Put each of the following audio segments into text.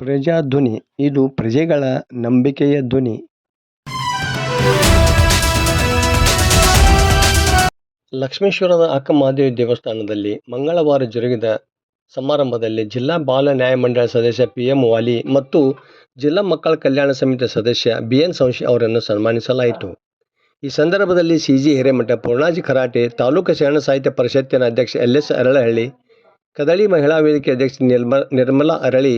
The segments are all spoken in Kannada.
ಪ್ರಜಾಧ್ವನಿ, ಇದು ಪ್ರಜೆಗಳ ನಂಬಿಕೆಯ ಧ್ವನಿ. ಲಕ್ಷ್ಮೇಶ್ವರದ ಅಕ್ಕಮಹಾದೇವಿ ದೇವಸ್ಥಾನದಲ್ಲಿ ಮಂಗಳವಾರ ಜರುಗಿದ ಸಮಾರಂಭದಲ್ಲಿ ಜಿಲ್ಲಾ ಬಾಲ ನ್ಯಾಯಮಂಡಳ ಸದಸ್ಯ ಪಿ ಎಂ ವಾಲಿ ಮತ್ತು ಜಿಲ್ಲಾ ಮಕ್ಕಳ ಕಲ್ಯಾಣ ಸಮಿತಿ ಸದಸ್ಯ ಬಿ ಎನ್ ಸಂಶಿ ಅವರನ್ನು ಸನ್ಮಾನಿಸಲಾಯಿತು. ಈ ಸಂದರ್ಭದಲ್ಲಿ C G Hiremath Purnaji karate, taluk ಶರಣ ಸಾಹಿತ್ಯ ಪರಿಷತ್ತಿನ ಅಧ್ಯಕ್ಷ ಎಲ್ ಎಸ್ ಅರಳಹಳ್ಳಿ, ಕದಳಿ ಮಹಿಳಾ ವೇದಿಕೆ ಅಧ್ಯಕ್ಷ ನಿರ್ಮ ನಿರ್ಮಲಾ ಅರಳಿ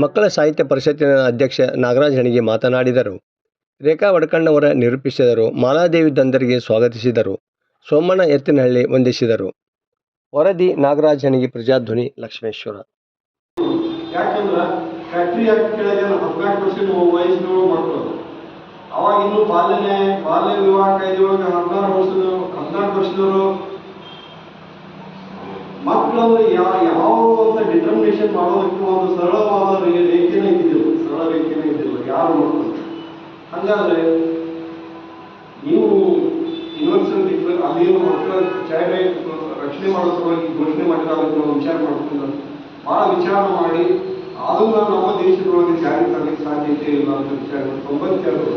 ಮಕ್ಕಳ ಸಾಹಿತ್ಯ ಪರಿಷತ್ತಿನ ಅಧ್ಯಕ್ಷ ನಾಗರಾಜ್ ಹಣಿಗೆ ಮಾತನಾಡಿದರು. ರೇಖಾ ವಡ್ಕಣ್ಣವರ ನಿರೂಪಿಸಿದರು, ಮಾಲಾದೇವಿ ದಂದರಿಗೆ ಸ್ವಾಗತಿಸಿದರು, ಸೋಮಣ್ಣ ಎತ್ತಿನಹಳ್ಳಿ ವಂದಿಸಿದರು. ವರದಿ, ನಾಗರಾಜ್ ಹಣಿಗೆ ಪ್ರಜಾಧ್ವನಿ, ಲಕ್ಷ್ಮೇಶ್ವರ. ಯಾಕಂದ್ರೆ ಫ್ಯಾಕ್ಟ್ರಿ ಅವಾಗ ಇನ್ನು ಬಾಲ್ಯ ಬಾಲ್ಯ ವಿವಾಹ ಕಾಯ್ದೆ ಒಳಗೆ ಹದಿನಾರು ವರ್ಷದ, ಹದಿನಾಲ್ಕು ವರ್ಷದವರು ಮಕ್ಕಳಂದ್ರೆ ಯಾವ ಯಾವ ಅಂತ ಡಿಟರ್ಮಿನೇಷನ್ ಮಾಡೋದಕ್ಕೆ ಒಂದು ಸರಳವಾದ ರೇಖೆನೇ ಇದ್ದಿಲ್ಲ ಸರಳ ರೇಖೆನೇ ಇದ್ದಿಲ್ಲ ಯಾರು ಮಕ್ಕಳು ಹಾಗಾದ್ರೆ ನೀವು ಯೂನಿವರ್ಸಲ್ ಡಿಕ್ಲೇರ್ ಅದೇನು ಮಕ್ಕಳ ಚೈಲ್ಡ್ ರಕ್ಷಣೆ ಮಾಡೋ ಸಲುವಾಗಿ ಘೋಷಣೆ ಮಾಡಿದಾಗ ನಾವು ವಿಚಾರ ಮಾಡ್ಕೊಂಡು ಭಾಳ ವಿಚಾರ ಮಾಡಿ ಅದನ್ನ ನಮ್ಮ ದೇಶದೊಳಗೆ ಜಾರಿ ತರಲಿಕ್ಕೆ ಸಾಧ್ಯತೆ ಇಲ್ಲ ಅಂತ ವಿಚಾರ ತೊಂಬತ್ತೆರಡು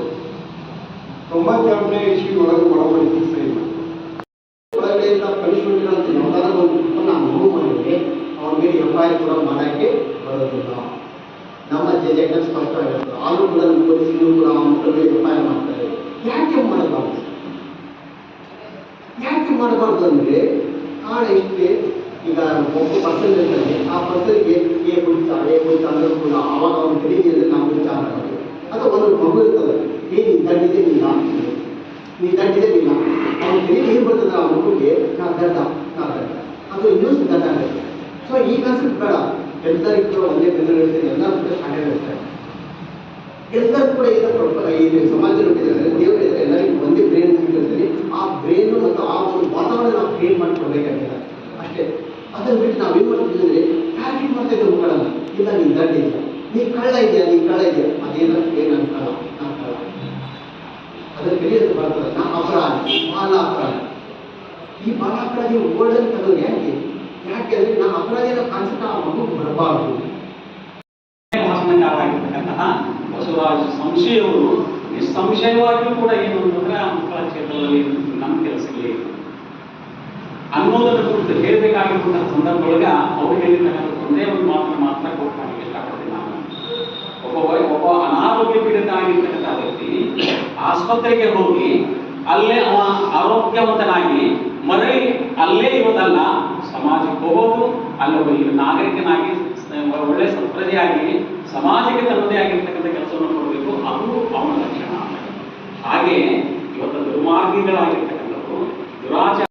ತೊಂಬತ್ತೆರಡನೇ ಇಸ್ವಿ ಒಳಗೆ ಒಳಪಡಿಕೆ ಸಹಿ ಮಾಡಿದ್ರು. ಕೂಡ ಮಾಡಕ್ಕೆ ಬರೋದಿಲ್ಲ ನಮ್ಮ ಜಜೆಂಟ್ ಸ್ಪಷ್ಟವಾಗಿರುತ್ತೆ ಆದರೂ ಕೂಡ ನಮ್ಮ ಪೊಲೀಸರು ಕೂಡ ಅವನ ಮಕ್ಕಳ ಮೇಲೆ ಎಫ್ ಐ ಆರ್ ಮಾಡ್ತಾರೆ ಯಾಕೆ ಮಾಡಬಾರ್ದು ಯಾಕೆ ಮಾಡಬಾರ್ದು ಅಂದ್ರೆ ಕಾರಣ ಇಷ್ಟೇ ಈಗ ಒಬ್ಬ ಪರ್ಸನ್ ಇರ್ತಾನೆ ಆ ಪರ್ಸನ್ಗೆ ಏ ಕುಡಿತ ಏ ಕುಡಿತ ಅಂದ್ರೂ ಕೂಡ ಅವಾಗ ಅವನ ತಿಳಿದಿದ್ರೆ ನಾವು ವಿಚಾರ ಮಾಡೋದು ಅಥವಾ ಒಂದು ಮಗು ಇರ್ತದೆ ಏ ನೀನು ದಂಡಿದೆ ನೀನು ಹಾಕ್ತೀನಿ ನೀ ದಂಡಿದೆ ನೀನು ಅವ್ನು ಬೇಡ ಎಲ್ಲರಿಗೂ ಒಂದೇ ಬೆಲೆ ಎಲ್ಲ ಕೂಡ ಸ್ಟ್ಯಾಂಡರ್ಡ್ ಇರ್ತಾರೆ ಎಲ್ಲರೂ ಕೂಡ ಏನು ಪ್ರೊಪ- ಈ ಸಮಾಜದಲ್ಲಿ ಹುಟ್ಟಿದ್ದಾರೆ. ದೇವರು ಇದ್ದಾರೆ ಎಲ್ಲರಿಗೂ ಒಂದೇ ಬ್ರೈನ್ ಇರ್ತದೆ ಆ ಬ್ರೈನ್ ಮತ್ತು ಆ ಒಂದು ವಾತಾವರಣ ನಾವು ಕ್ರಿಯೇಟ್ ಮಾಡ್ಕೊಳ್ಬೇಕಾಗಿಲ್ಲ ಅಷ್ಟೇ. ಅದನ್ನ ಬಿಟ್ಟು ನಾವೇನು ಮಾಡ್ತೀವಿ ಅಂದ್ರೆ ಟಾರ್ಗೆಟ್ ಮಾಡ್ತಾ ಇಲ್ಲ, ನೀನು ದಡ್ಡ ಇಲ್ಲ. ನೀ ಕಳ್ಳ ಇದೆಯಾ? ನೀ ಕಳ್ಳ ಇದೆಯಾ? ಅದೇನ ಏನು ಕಳ್ಳ. ನಾನು ಕಳ್ಳ. ಅದರ ಕಲಿಯೋದು ಬರ್ತದೆ. ನಾ ಅಪರಾಧಿ. ಬಾಲ ಅಪರಾಧಿ. ಈ ಬಾಲ ಅಪರಾಧಿ ಓಡಲ್ ತಗೋದು ಯಾಕೆ? ಯಾಕೆ ಅಂದ್ರೆ ನಾ ಅಪರಾಧಿನ ಸಂಶಯವರು ನಿಸ್ಸಂಶಯವಾಗಿಯೂ ಕೂಡ ಏನು ಅಂತಂದ್ರೆ ಆ ಮಕ್ಕಳ ಕ್ಷೇತ್ರದಲ್ಲಿ ನಮ್ಮ ಕೆಲಸಗಳೇ ಅನ್ನೋದರ ಕುರಿತು ಹೇಳಬೇಕಾಗಿರುವಂತಹ ಸಂದರ್ಭದೊಳಗ ಅವ್ರು ಹೇಳಿರ್ತಕ್ಕಂಥ ಒಂದೇ ಒಂದು ಮಾತು ಮಾತ್ರ ಕೊಟ್ಟು ಮಾಡಲಿಕ್ಕೆ ಇಷ್ಟಪಡ್ತೀನಿ ನಾನು. ಒಬ್ಬ ಒಬ್ಬ ಅನಾರೋಗ್ಯ ಪೀಡಿತ ಆಗಿರ್ತಕ್ಕಂಥ ವ್ಯಕ್ತಿ ಆಸ್ಪತ್ರೆಗೆ ಹೋಗಿ ಅಲ್ಲೇ ಅವ ಆರೋಗ್ಯವಂತನಾಗಿ ಮರಳಿ ಅಲ್ಲೇ ಇರೋದಲ್ಲ, ಸಮಾಜಕ್ಕೆ ಹೋಗೋದು, ಅಲ್ಲಿ ಒಬ್ಬ ಈ ನಾಗರಿಕನಾಗಿ ಒಳ್ಳೆ ಒಳ್ಳೆ ಸತ್ಪ್ರಜೆಯಾಗಿ ಸಮಾಜಕ್ಕೆ ತನ್ನದೇ ಆಗಿರ್ತಕ್ಕಂಥ ಕೆಲಸವನ್ನು ಹಾಗೆ ಇವತ್ತು ದುರ್ಮಾರ್ಗಿಗಳಾಗಿರ್ತಕ್ಕಂಥ